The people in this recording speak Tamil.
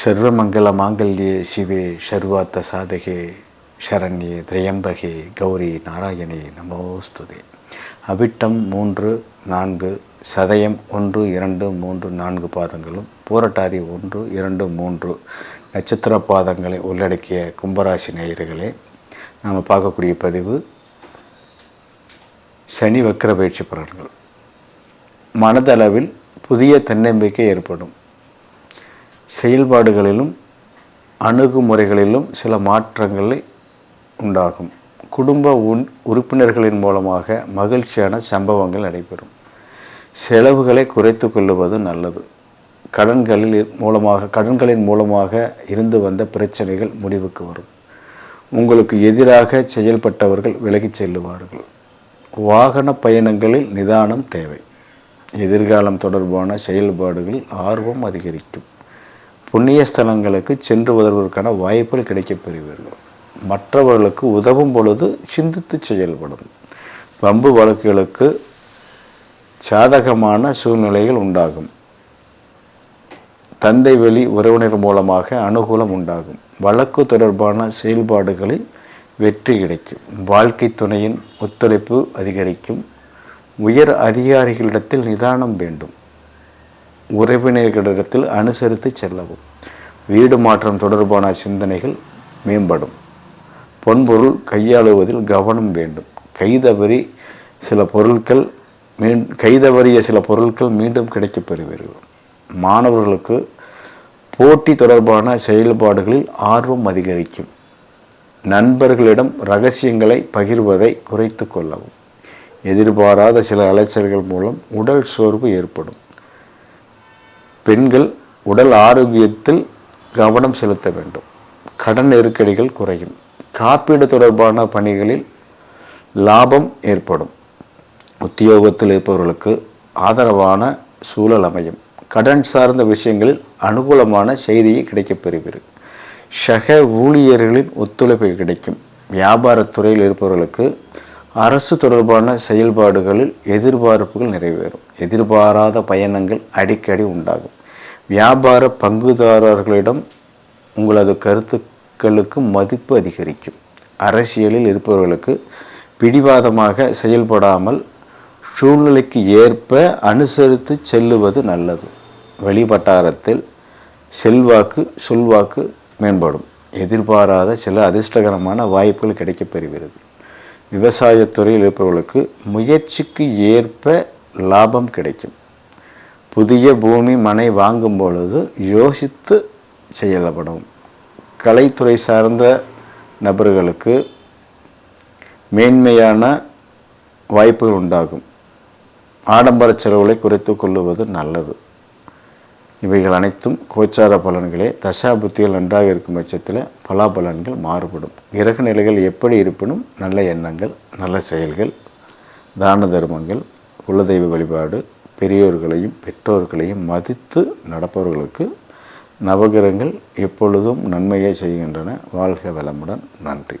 சர்வமங்கல மாங்கல்யே சிவே சர்வாத்த சாதகே சரண்யே திரையம்பகே கௌரி நாராயணே நமோஸ்துதே. அவிட்டம் மூன்று நான்கு சதயம் ஒன்று இரண்டு மூன்று நான்கு பாதங்களும் பூரட்டாதி ஒன்று இரண்டு மூன்று நட்சத்திர பாதங்களை உள்ளடக்கிய கும்பராசி நேயர்களே நாம் பார்க்கக்கூடிய பதிவு சனி வக்கர பயிற்சி பலன்கள். மனதளவில் புதிய தன்னம்பிக்கை ஏற்படும். செயல்பாடுகளிலும் அணுகுமுறைகளிலும் சில மாற்றங்களை உண்டாகும். குடும்ப உன் உறுப்பினர்களின் மூலமாக மகிழ்ச்சியான சம்பவங்கள் நடைபெறும். செலவுகளை குறைத்து கொள்ளுவது நல்லது. கடன்களில் மூலமாக கடன்களின் மூலமாக இருந்து வந்த பிரச்சனைகள் முடிவுக்கு வரும். உங்களுக்கு எதிராக செயல்பட்டவர்கள் விலகிச் செல்லுவார்கள். வாகன பயணங்களில் நிதானம் தேவை. எதிர்காலம் தொடர்பான செயல்பாடுகளில் ஆர்வம் அதிகரிக்கும். புண்ணிய ஸ்தலங்களுக்கு சென்று வருவதற்கான வாய்ப்புகள் கிடைக்கப் பெறுவீர்கள். மற்றவர்களுக்கு உதவும் பொழுது சிந்தித்து செயல்படும். வம்பு வழக்குகளுக்கு சாதகமான சூழ்நிலைகள் உண்டாகும். தந்தை வெளி உறவினர் மூலமாக அனுகூலம் உண்டாகும். வழக்கு தொடர்பான செயல்பாடுகளில் வெற்றி கிடைக்கும். வாழ்க்கை துணையின் ஒத்துழைப்பு அதிகரிக்கும். உயர் அதிகாரிகளிடத்தில் நிதானம் வேண்டும். உறவினர்களிடத்தில் அனுசரித்து செல்லவும். வீடு மாற்றம் தொடர்பான சிந்தனைகள் மேம்படும். பொன்பொருள் கையாளுவதில் கவனம் வேண்டும். கைதவறி சில பொருட்கள் மீ கைதவறிய சில பொருட்கள் மீண்டும் கிடைக்கப் பெறுவீர்கள். மாணவர்களுக்கு போட்டி தொடர்பான செயல்பாடுகளில் ஆர்வம் அதிகரிக்கும். நண்பர்களிடம் ரகசியங்களை பகிர்வதை குறைத்து கொள்ளவும். எதிர்பாராத சில அலைச்சல்கள் மூலம் உடல் சோர்வு ஏற்படும். பெண்கள் உடல் ஆரோக்கியத்தில் கவனம் செலுத்த வேண்டும். கடன் நெருக்கடிகள் குறையும். காப்பீடு தொடர்பான பணிகளில் லாபம் ஏற்படும். உத்தியோகத்தில் இருப்பவர்களுக்கு ஆதரவான சூழல் அமையும். கடன் சார்ந்த விஷயங்களில் அனுகூலமான செய்தியை கிடைக்கப் பெறுவீர்கள். சக ஊழியர்களின் ஒத்துழைப்பு கிடைக்கும். வியாபாரத்துறையில் இருப்பவர்களுக்கு அரசு தொடர்பான செயல்பாடுகளில் எதிர்பார்ப்புகள் நிறைவேறும். எதிர்பாராத பயணங்கள் அடிக்கடி உண்டாகும். வியாபார பங்குதாரர்களிடம் உங்களது கருத்துக்களுக்கு மதிப்பு அதிகரிக்கும். அரசியலில் இருப்பவர்களுக்கு பிடிவாதமாக செயல்படாமல் சூழ்நிலைக்கு ஏற்ப அனுசரித்து செல்லுவது நல்லது. வெளிவட்டாரத்தில் செல்வாக்கு சொல்வாக்கு மேம்படும். எதிர்பாராத சில அதிர்ஷ்டகரமான வாய்ப்புகள் கிடைக்கப் பெறுகிறது. விவசாயத்துறையில் இருப்பவர்களுக்கு முயற்சிக்கு ஏற்ப லாபம் கிடைக்கும். புதிய பூமி மனை வாங்கும் பொழுது யோசித்து செயல்படும். கலைத்துறை சார்ந்த நபர்களுக்கு மேன்மையான வாய்ப்புகள் உண்டாகும். ஆடம்பர செலவுகளை குறைத்து கொள்ளுவது நல்லது. இவைகள் அனைத்தும் கோச்சார பலன்களே. தசாபுத்திகள் நன்றாக இருக்கும் பட்சத்தில் பலாபலன்கள் மாறுபடும். கிரக நிலைகள் எப்படி இருப்பினும் நல்ல எண்ணங்கள் நல்ல செயல்கள் தான தர்மங்கள் குலதெய்வ வழிபாடு பெரியோர்களையும் பெற்றோர்களையும் மதித்து நடப்பவர்களுக்கு நவகிரகங்கள் எப்பொழுதும் நன்மையை செய்கின்றன. வாழ்க வளமுடன். நன்றி.